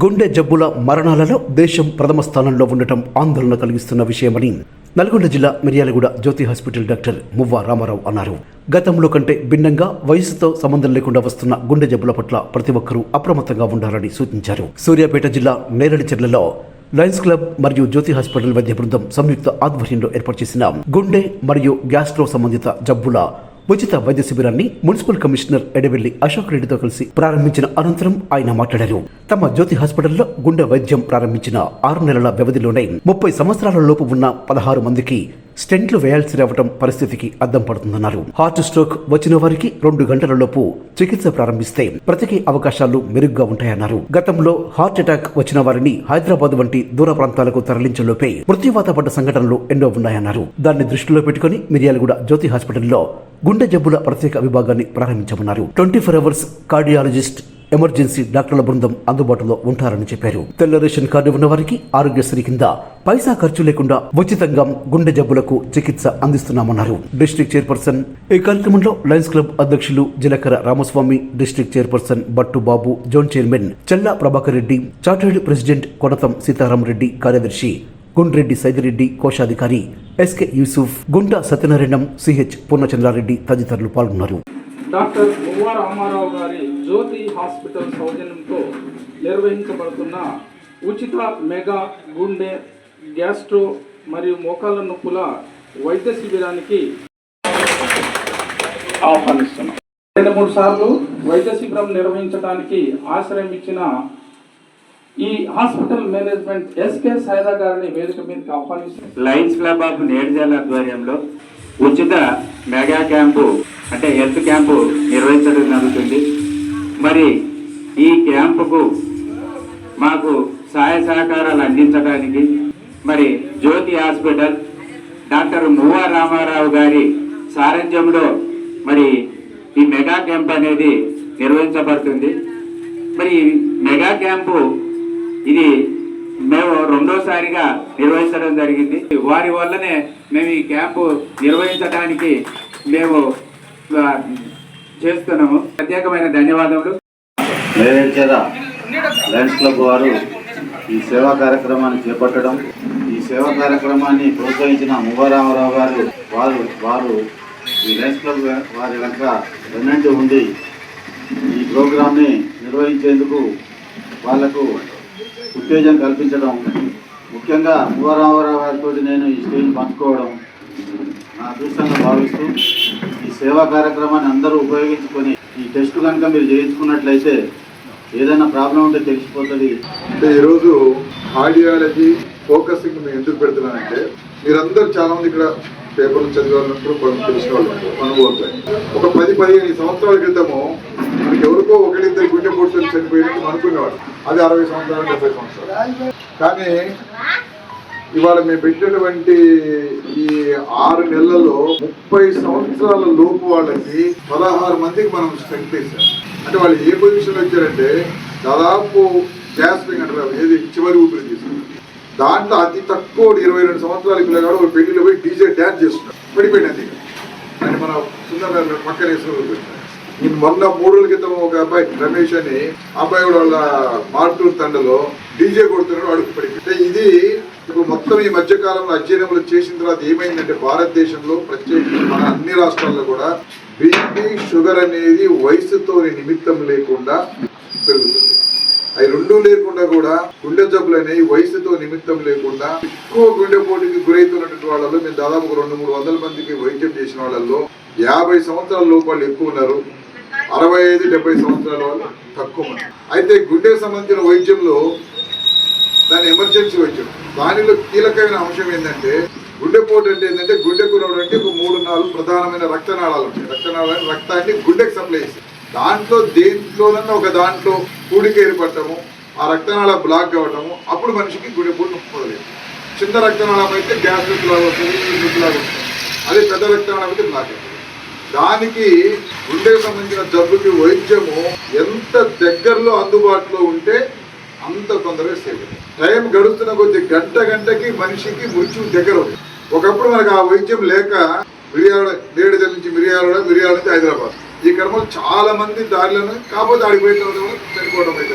గుండె జబ్బుల మరణాలలో దేశం ప్రథమ స్థానంలో ఉండటం ఆందోళన కలిగిస్తున్న విషయమని నల్గొండ జిల్లా మిర్యాలగూడ జ్యోతి హాస్పిటల్ డాక్టర్ మువ్వ రామారావు అన్నారు. గతంలో కంటే భిన్నంగా వయసుతో సంబంధం లేకుండా వస్తున్న గుండె జబ్బుల పట్ల ప్రతి ఒక్కరూ అప్రమత్తంగా ఉండాలని సూచించారు. సూర్యాపేట జిల్లా నేరడిచెర్లలో లయన్స్ క్లబ్ మరియు జ్యోతి హాస్పిటల్ వైద్య బృందం సంయుక్త ఆధ్వర్యంలో ఏర్పాటు చేసిన గుండె మరియు గ్యాస్ట్రో సంబంధిత జబ్బుల ఉచిత వైద్య శిబిరాన్ని మున్సిపల్ కమిషనర్ ఎడవెల్లి అశోక్ రెడ్డితో కలిసి ప్రారంభించిన అనంతరం ఆయన మాట్లాడారు. తమ జ్యోతి హాస్పిటల్లో గుండె వైద్యం ప్రారంభించిన ఆరు నెలల వ్యవధిలోనే ముప్పై సంవత్సరాల లోపు ఉన్న పదహారు మందికి స్టెంట్లు వేయాల్సి రావటం పరిస్థితికి అద్దం పడుతుందన్నారు. హార్ట్ స్ట్రోక్ వచ్చిన వారికి రెండు గంటల లోపు చికిత్స ప్రారంభిస్తే బ్రతికే అవకాశాలు మెరుగ్గా ఉంటాయన్నారు. గతంలో హార్ట్ అటాక్ వచ్చిన వారిని హైదరాబాద్ వంటి దూర ప్రాంతాలకు తరలించలోపే మృత్యువాత పడ్డ సంఘటనలు ఎన్నో ఉన్నాయన్నారు. దాన్ని దృష్టిలో పెట్టుకుని మిర్యాలగూడ జ్యోతి హాస్పిటల్లో గుండె జబ్బుల ప్రత్యేక విభాగాన్ని ప్రారంభించమన్నారు. Twenty four hours cardiologist emergency డాక్టర్ల బృందం అందుబాటులో ఉంటారని చెప్పారు. తెల్ల రేషన్ కార్డు ఉన్న వారికి ఆరోగ్యశ్రీ కింద పైసా ఖర్చు లేకుండా ఉచితంగా గుండె జబ్బులకు చికిత్స అందిస్తున్నామన్నారు. డిస్ట్రిక్ట్ చైర్పర్సన్ ఈ కార్యక్రమంలో లయన్స్ క్లబ్ అధ్యక్షులు Jilakara Ramaswamy district chairperson Battu Babu zone chairman Chella Prabhakar Reddy chartered president Konatham Seetharamareddy కార్యదర్శి గుండ్రెడ్డి సైదిరెడ్డి కోశాధికారి ఎస్కే యూసుఫ్ గుంట సత్యనారాయణం సిహెచ్ పూర్ణచంద్రారెడ్డి తదితరులు పాల్గొన్నారు. డాక్టర్ మువ్వ రామారావు గారి జ్యోతి హాస్పిటల్ సౌజన్యంతో నిర్వహించబడుతున్న ఉచిత మెగా గుండె గ్యాస్ట్రో మరియు మోకాళ్ళ నొప్పుల వైద్య శిబిరానికి ఆహ్వానిస్తున్నాం. రెండు మూడు సార్లు వైద్య శిబిరం నిర్వహించడానికి ఆశ్రయం ఇచ్చిన ఈ హాస్పిటల్ మేనేజ్మెంట్ ఎస్కే సైదా గారిని వేదిక మీదకి ఆహ్వానిస్తున్నాం. లయన్స్ క్లబ్ ఆఫ్ నేర్జాల ఆధ్వర్యంలో ఉచిత మెగా క్యాంపు అంటే హెల్త్ క్యాంపు నిర్వహించడం జరుగుతుంది. మరి ఈ క్యాంపుకు మాకు సహాయ సహకారాలు అందించడానికి మరి జ్యోతి హాస్పిటల్ డాక్టర్ మువ్వా రామారావు గారి సారథ్యంలో మరి ఈ మెగా క్యాంప్ అనేది నిర్వహించబడుతుంది. మరి మెగా క్యాంపు ఇది మేము రెండోసారిగా నిర్వహించడం జరిగింది. వారి వల్లనే మేము ఈ క్యాంపు నిర్వహించడానికి మేము చేస్తున్నాము. ప్రత్యేకమైన ధన్యవాదములు. మేరేడ్చర లయన్స్ క్లబ్ వారు ఈ సేవా కార్యక్రమాన్ని చేపట్టడం ఈ సేవా కార్యక్రమాన్ని ప్రోత్సహించిన మువ్వరామరావు గారు వారు వారు ఈ లయన్స్ క్లబ్ వారి వెనక వెన్నంటి ఉండి ఈ ప్రోగ్రామ్ని నిర్వహించేందుకు వాళ్ళకు ఉత్తేజం కల్పించడం ముఖ్యంగా మువ్వరామరావు గారితో నేను ఈ స్టేజ్ పంచుకోవడం నా అదృష్టంగా భావిస్తూ సేవా కార్యక్రమాన్ని అందరూ ఉపయోగించుకొని ఈ టెస్ట్ కనుక మీరు చేయించుకున్నట్లయితే ఏదైనా ప్రాబ్లం ఉంటే తెలిసిపోతుంది. అంటే ఈరోజు ఆడియాలజీ ఫోకసింగ్ మేము ఎందుకు పెడుతున్నానంటే మీరందరూ చాలా మంది ఇక్కడ పేపర్లు చదివే కొంత తెలిసిన వాళ్ళు ఒక పది పదిహేను సంవత్సరాల క్రితము మనకి ఎవరికో ఒకరిద్దరు గుండె పొట్టులు చనిపోయినట్టు అనుకునేవాడు అది అరవై సంవత్సరాలు డెబ్బై సంవత్సరాలు. కానీ ఇవాళ మేము పెట్టినటువంటి ఈ ఆరు నెలల్లో ముప్పై సంవత్సరాల లోపు వాళ్ళకి పదహారు మందికి మనం స్ట్రెంగ్ వేసాం అంటే వాళ్ళు ఏ పొజిషన్ వచ్చారంటే దాదాపు గ్యాస్పింగ్ అంటారు ఏది చివరి ఊపిరి తీసుకున్నారు దాంట్లో అతి తక్కువ ఇరవై రెండు సంవత్సరాల పిల్లగాడు ఒక పెళ్ళిలో పోయి డీజే డ్యాన్స్ చేస్తున్నాడు. పడిపోయినది అని మన సుందర పక్కన వేసుకుని నేను మొన్న మూడు రోజుల క్రితం ఒక అబ్బాయి రమేష్ అని అబ్బాయి కూడా వాళ్ళ మార్టూర్ తండలో డీజే కొడుతున్నాడు అడుగు పడిపోయి ఇది ఇప్పుడు మొత్తం ఈ మధ్యకాలంలో అధ్యయనంలో చేసిన తర్వాత ఏమైందంటే భారతదేశంలో ప్రత్యేకించి మన అన్ని రాష్ట్రాల్లో కూడా బీపీ షుగర్ అనేది వయసుతో నిమిత్తం లేకుండా పెరుగుతుంది. అవి రెండు లేకుండా కూడా గుండె జబ్బులు అనేవి వయసుతో నిమిత్తం లేకుండా ఎక్కువ గుండె పోటీకి వాళ్ళలో మేము దాదాపు రెండు మూడు వందల మందికి వైద్యం చేసిన వాళ్ళల్లో యాభై సంవత్సరాల లోపాలు వాళ్ళు ఎక్కువ ఉన్నారు. అరవై ఐదు డెబ్బై సంవత్సరాల వాళ్ళు తక్కువ అయితే గుండెకు సంబంధించిన వైద్యంలో దాని ఎమర్జెన్సీ వైద్యం దానిలో కీలకమైన అంశం ఏంటంటే గుండెపోటు అంటే ఏంటంటే గుండెకు అంటే ఒక మూడు నాలుగు ప్రధానమైన రక్తనాళాలు ఉంటాయి. రక్తనాళాలు రక్తాన్ని గుండెకి సప్లై చేస్తాయి. దాంట్లో దేంట్లోనన్నా ఒక దాంట్లో కూడిక ఏర్పడటము ఆ రక్తనాళ బ్లాక్ అవ్వటము అప్పుడు మనిషికి గుండెపోటు మొదలైంది చిన్న రక్తనాళం అయితే గ్యాస్ లాగా వస్తుంది లాగా వస్తుంది. అదే పెద్ద రక్తనాళం అయితే బ్లాక్ అవుతుంది. దానికి గుండెకు సంబంధించిన జబ్బుకి వైద్యము ఎంత దగ్గరలో అందుబాటులో ఉంటే అంత తొందరగా సేవ్ టైం గడుస్తున్న కొద్ది గంట గంటకి మనిషికి మృత్యువు దగ్గర ఉంది. ఒకప్పుడు మనకు ఆ వైద్యం లేక మిరియాల నేడుదల నుంచి మిరియాల మిరియాల నుంచి హైదరాబాద్. ఈ క్రమంలో చాలా మంది దారిలోనే కాకపోతే ఆడిపోయిన చనిపోవడం అయితే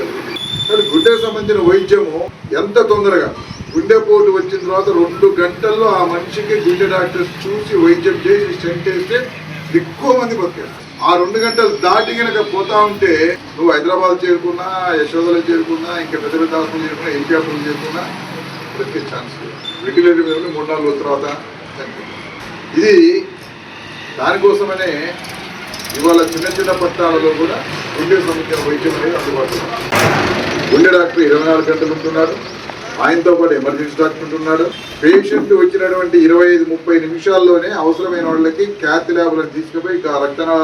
కానీ గుండెకు సంబంధించిన వైద్యము ఎంత తొందరగా? గుండెపోటు వచ్చిన తర్వాత రెండు గంటల్లో ఆ మనిషికి గుండె డాక్టర్స్ చూసి వైద్యం చేసి స్టెంట్ చేస్తే ఎక్కువ మంది బతికేస్తారు. ఆ రెండు గంటలు దాటి కనుక పోతా ఉంటే నువ్వు హైదరాబాద్ చేరుకున్నా యశోదలో చేరుకున్నా ఇంకా పెద్ద పెద్ద హాస్పిటల్ చేరుకున్నా ఎంపీ హాస్పిటల్ చేరుకున్నా ప్రతి ఛాన్స్ రెగ్యులేటర్ వెంటిలేటర్ మీద మూడు నాలుగు రోజుల తర్వాత ఇది దానికోసమనే ఇవాళ చిన్న చిన్న పట్టణాలలో కూడా గుండె సంబంధించిన వైద్యం అనేది అందుబాటులో ఉంది. గుండె డాక్టర్ ఇరవై నాలుగు గంటలు ఉంటున్నారు. ఆయనతో పాటు ఎమర్జెన్సీ డాక్టర్ ఉన్నాడు. పేషెంట్ వచ్చినటువంటి ఇరవై ఐదు ముప్పై నిమిషాల్లోనే అవసరమైన వాళ్ళకి క్యాత్ ల్యాబ్లను తీసుకుపోయి ఇక రక్తనాళ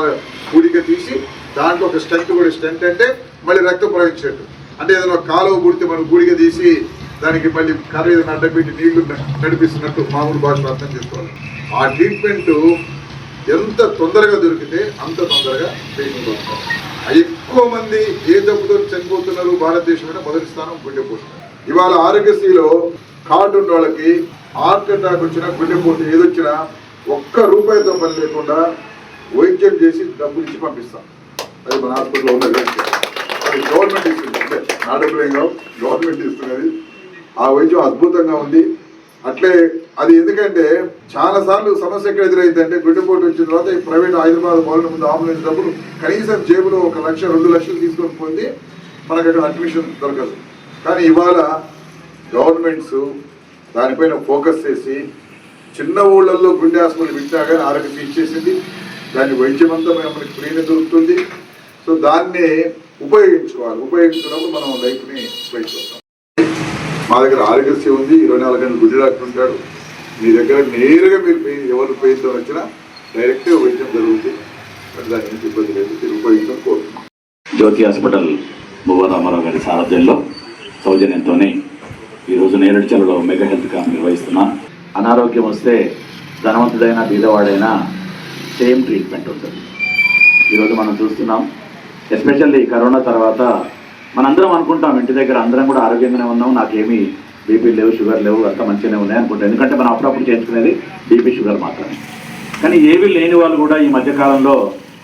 కూడిక తీసి దాంట్లో ఒక స్టెంట్ కూడా స్టెంట్ అంటే మళ్ళీ రక్తం ప్రవహించేట్టు. అంటే ఏదైనా కాలువ పుడితే మనం గుడిక తీసి దానికి మళ్ళీ కర్ర ఏదైనా అడ్డపెట్టి నీళ్ళు నడిపిస్తున్నట్టు మామూలు భాషలో అర్థం చేసుకోవాలి. ఆ ట్రీట్మెంట్ ఎంత తొందరగా దొరికితే అంత తొందరగా పేషెంట్ వస్తారు. ఎక్కువ మంది ఏ జబ్బుతో చనిపోతున్నారు భారతదేశంలో మొదటి స్థానం గుండెపోతున్నారు ఇవాళ ఆరోగ్యశ్రీలో కార్డు ఉన్న వాళ్ళకి హార్ట్ అటాక్ వచ్చినా గుండెపోటు ఏదొచ్చినా ఒక్క రూపాయితో పని లేకుండా వైద్యం చేసి డబ్బులు ఇచ్చి పంపిస్తాం. అది మన హాస్పిటల్లో ఉన్నది అది గవర్నమెంట్ ఇస్తుంది. అంటే నా కావు గవర్నమెంట్ ఇస్తున్నది. ఆ వైద్యం అద్భుతంగా ఉంది. అట్లే అది ఎందుకంటే చాలా సార్లు సమస్య ఎక్కడ ఎదురైందంటే పోటీ వచ్చిన తర్వాత ఈ ప్రైవేట్ హైదరాబాద్ మొదల ముందు ఆంబులెన్స్ డబ్బులు కనీసం జేబులో ఒక లక్ష రెండు లక్షలు తీసుకొని పోయింది మనకు అక్కడ అడ్మిషన్ దొరకదు. కానీ ఇవాళ గవర్నమెంట్స్ దానిపైన ఫోకస్ చేసి చిన్న ఊళ్ళల్లో గుండె హాస్పిటల్ పెట్టినా కానీ ఆరోగ్యం ఇచ్చేసింది. దాని వైద్యం అంతా మనకి ఫ్రీగా దొరుకుతుంది. సో దాన్ని ఉపయోగించుకోవాలి. ఉపయోగించుకున్నప్పుడు మనం లైఫ్ని ఉపయోగించుకుంటాం మా దగ్గర ఆరోగ్యశ్రీ ఉంది. ఇరవై నాలుగు గంటలు గుడ్డి డాక్టర్ ఉంటాడు. మీ దగ్గర నేరుగా మీరు ఎవరు పేరుతో వచ్చినా డైరెక్ట్గా వైద్యం జరుగుతుంది. దాని నుంచి ఇబ్బంది లేదు. మీరు ఉపయోగించడం కోరుతున్నాం. జ్యోతి హాస్పిటల్ భువనామారావు గారి సారథ్యంలో సౌజన్యంతోనే ఈరోజు నేరడిచలలో మెగా హెల్త్ క్యాంప్ నిర్వహిస్తున్నా. అనారోగ్యం వస్తే ధనవంతుడైనా బీదవాడైనా సేమ్ ట్రీట్మెంట్ ఉంటుంది. ఈరోజు మనం చూస్తున్నాం ఎస్పెషల్లీ కరోనా తర్వాత మనందరం అనుకుంటాం ఇంటి దగ్గర అందరం కూడా ఆరోగ్యంగానే ఉన్నాం నాకేమీ బీపీ లేవు షుగర్ లేవు అంత మంచిగానే ఉన్నాయి అనుకుంటాం. ఎందుకంటే మనం అప్పుడప్పుడు చేయించుకునేది బీపీ షుగర్ మాత్రమే. కానీ ఏవి లేని వాళ్ళు కూడా ఈ మధ్యకాలంలో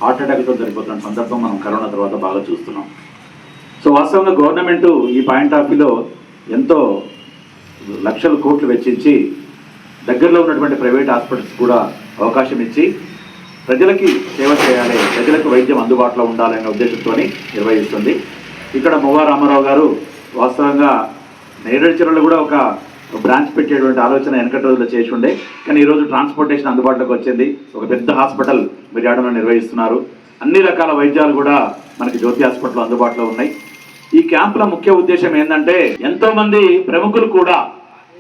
హార్ట్ అటాక్తో సరిపోతున్న సందర్భం మనం కరోనా తర్వాత బాగా చూస్తున్నాం. సో వాస్తవంగా గవర్నమెంట్ ఈ పాయింట్ ఆఫ్ వ్యూలో ఎంతో లక్షల కోట్లు వెచ్చించి దగ్గరలో ఉన్నటువంటి ప్రైవేట్ హాస్పిటల్స్ కూడా అవకాశం ఇచ్చి ప్రజలకి సేవ చేయాలి ప్రజలకు వైద్యం అందుబాటులో ఉండాలనే ఉద్దేశంతో నిర్వహిస్తుంది. ఇక్కడ మువ్వా రామారావు గారు వాస్తవంగా నేరేడు చెరువులో కూడా ఒక బ్రాంచ్ పెట్టేటువంటి ఆలోచన వెనకటి రోజుల్లో చేసి ఉండే. కానీ ఈరోజు ట్రాన్స్పోర్టేషన్ అందుబాటులోకి వచ్చింది. ఒక పెద్ద హాస్పిటల్ మిర్యాడలో నిర్వహిస్తున్నారు. అన్ని రకాల వైద్యాలు కూడా మనకి జ్యోతి హాస్పిటల్ అందుబాటులో ఉన్నాయి. ఈ క్యాంపుల ముఖ్య ఉద్దేశం ఏంటంటే ఎంతో మంది ప్రముఖులు కూడా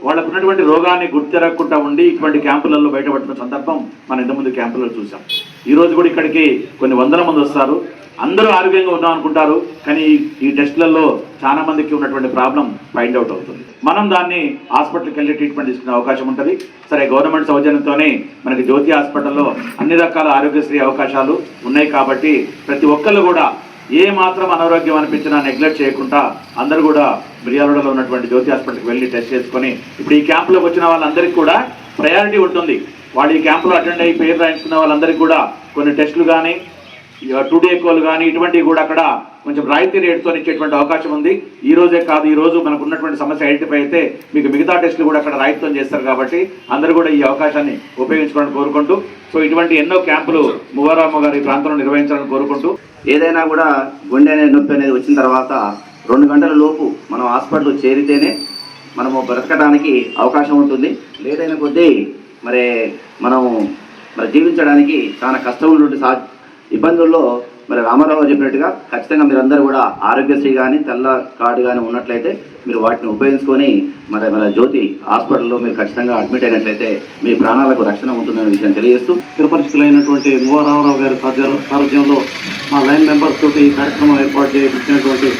వాళ్ళకు ఉన్నటువంటి రోగాన్ని గుర్తిరగకుండా ఉండి ఇటువంటి క్యాంపులలో బయటపడుతున్న సందర్భం మనం ఇంతకుముందు క్యాంపులలో చూసాం ఈ రోజు కూడా ఇక్కడికి కొన్ని వందల మంది వస్తారు. అందరూ ఆరోగ్యంగా ఉన్నాం అనుకుంటారు కానీ ఈ- ఈ టెస్టులలో చాలా మందికి ఉన్నటువంటి ప్రాబ్లం ఫైండ్ అవుట్ అవుతుంది. మనం దాన్ని హాస్పిటల్కి వెళ్ళి ట్రీట్మెంట్ తీసుకునే అవకాశం ఉంటుంది. సరే గవర్నమెంట్ సౌజన్యంతోనే మనకి జ్యోతి హాస్పిటల్లో అన్ని రకాల ఆరోగ్యశ్రీ అవకాశాలు ఉన్నాయి కాబట్టి ప్రతి ఒక్కళ్ళు కూడా ఏ మాత్రం అనారోగ్యం అనిపించినా నెగ్లెక్ట్ చేయకుండా అందరూ కూడా మిర్యాలగూడలో ఉన్నటువంటి జ్యోతి హాస్పిటల్కి వెళ్ళి టెస్ట్ చేసుకొని ఇప్పుడు ఈ క్యాంపులోకి వచ్చిన వాళ్ళందరికీ కూడా ప్రయారిటీ ఉంటుంది. వాళ్ళు ఈ క్యాంపులో అటెండ్ అయ్యి పేరు రాయించుకున్న వాళ్ళందరికీ కూడా కొన్ని టెస్టులు కానీ టూ డే కోల్ కానీ ఇటువంటివి కూడా అక్కడ కొంచెం రాయితీ రేటుతో ఇచ్చేటువంటి అవకాశం ఉంది. ఈ రోజే కాదు ఈ రోజు మనకు ఉన్నటువంటి సమస్య ఐడెంటిఫై అయితే మీకు మిగతా టెస్టులు కూడా అక్కడ రాయితీతో చేస్తారు కాబట్టి అందరూ కూడా ఈ అవకాశాన్ని ఉపయోగించుకోవాలని కోరుకుంటూ సో ఇటువంటి ఎన్నో క్యాంపులు మువ్వారామ గారి ప్రాంతంలో నిర్వహించాలని కోరుకుంటూ. ఏదైనా కూడా గుండె అనే నొప్పి అనేది వచ్చిన తర్వాత రెండు గంటల లోపు మనం హాస్పిటల్ చేరితేనే మనము బ్రతకడానికి అవకాశం ఉంటుంది. లేదైన కొద్దీ మరి మనం మరి జీవించడానికి చాలా కష్టం ఉన్నటువంటి సా ఇబ్బందుల్లో మరి రామారావు చెప్పినట్టుగా ఖచ్చితంగా మీరందరూ కూడా ఆరోగ్యశ్రీ కానీ తెల్ల కార్డు కానీ ఉన్నట్లయితే మీరు వాటిని ఉపయోగించుకొని మరి మన జ్యోతి హాస్పిటల్లో మీరు ఖచ్చితంగా అడ్మిట్ అయినట్లయితే మీ ప్రాణాలకు రక్షణ ఉంటుందనే విషయం తెలియజేస్తూ చిరపరిచితులైనటువంటి మువ్వ రామారావు గారి సారథ్యంలో మా లైన్ మెంబర్స్ తోటి ఈ కార్యక్రమం ఏర్పాటు చేయించినటువంటి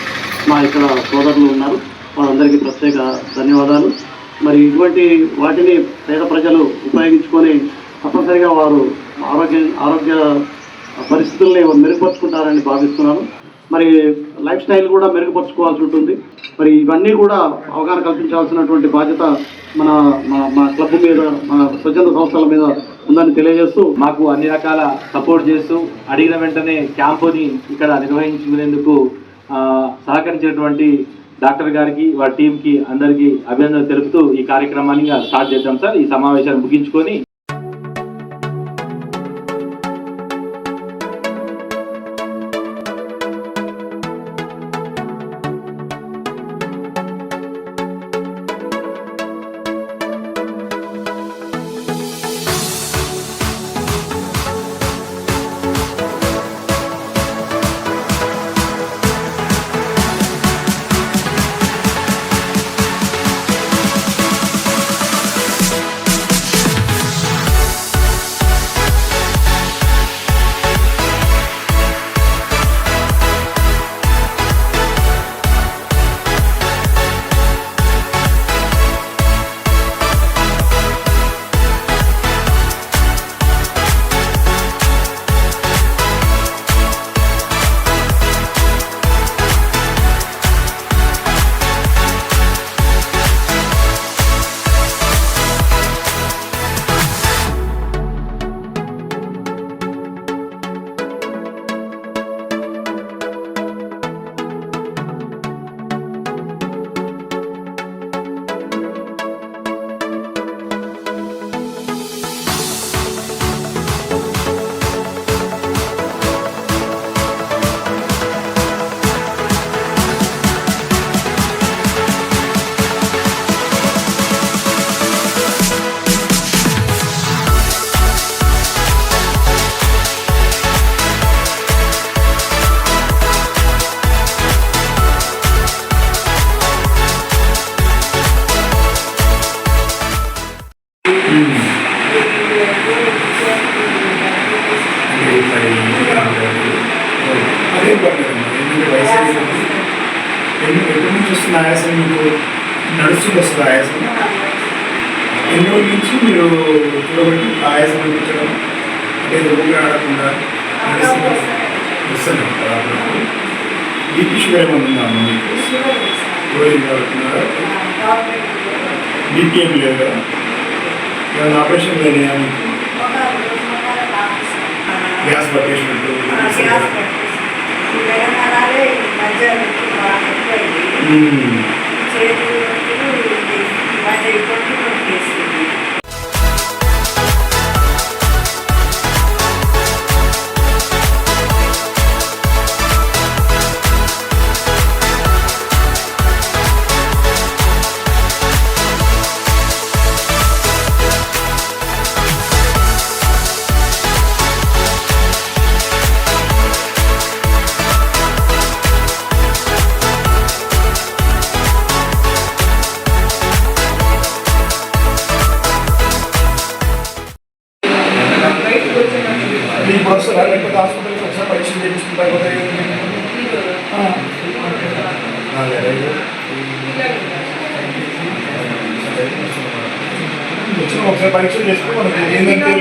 మా ఇక్కడ సోదరులు ఉన్నారు. వాళ్ళందరికీ ప్రత్యేక ధన్యవాదాలు. మరి ఇటువంటి వాటిని పేద ప్రజలు ఉపయోగించుకొని తప్పనిసరిగా వారు ఆరోగ్య ఆరోగ్య పరిస్థితుల్ని మెరుగుపరుచుకుంటారని భావిస్తున్నాను. మరి లైఫ్ స్టైల్ కూడా మెరుగుపరుచుకోవాల్సి ఉంటుంది. మరి ఇవన్నీ కూడా అవగాహన కల్పించాల్సినటువంటి బాధ్యత మన మా క్లబ్ మీద మన స్వచ్ఛంద సంస్థల మీద ఉందని తెలియజేస్తూ మాకు అన్ని రకాల సపోర్ట్ చేస్తూ అడిగిన వెంటనే క్యాంపుని ఇక్కడ నిర్వహించుకునేందుకు సహకరించినటువంటి డాక్టర్ గారికి వారి టీంకి అందరికీ అభినందనలు తెలుపుతూ ఈ కార్యక్రమాన్ని స్టార్ట్ చేద్దాం సార్. ఈ సమావేశాన్ని ముగించుకొని అదే పర్లేదు ఎందుకంటే వయసు అయిపోయింది. ఎన్ని ఎప్పటి నుంచి వస్తుంది ఆయాసం మీకు నడుస్తుంది వస్తుంది ఆయాసం ఎన్ని రోజుల నుంచి మీరు చూడబట్టి ఆయాసం అనిపించడం అంటే ఊపిరి ఆడకుండా నడుస్తుంది వస్తుంది బీపీ షుగర్ ఏమైనా ఉందా అమ్మ మీకు గోళీలు వాడుతున్నారా బీపీ ఏం లేదు కదా ఏమైనా ఆపరేషన్ లేదా మీకు గ్యాస్ పట్టేసినట్టు మ్మ్. అది వచ్చిన ఒకసారి పరీక్ష చేసుకుని మనకి ఏంటంటే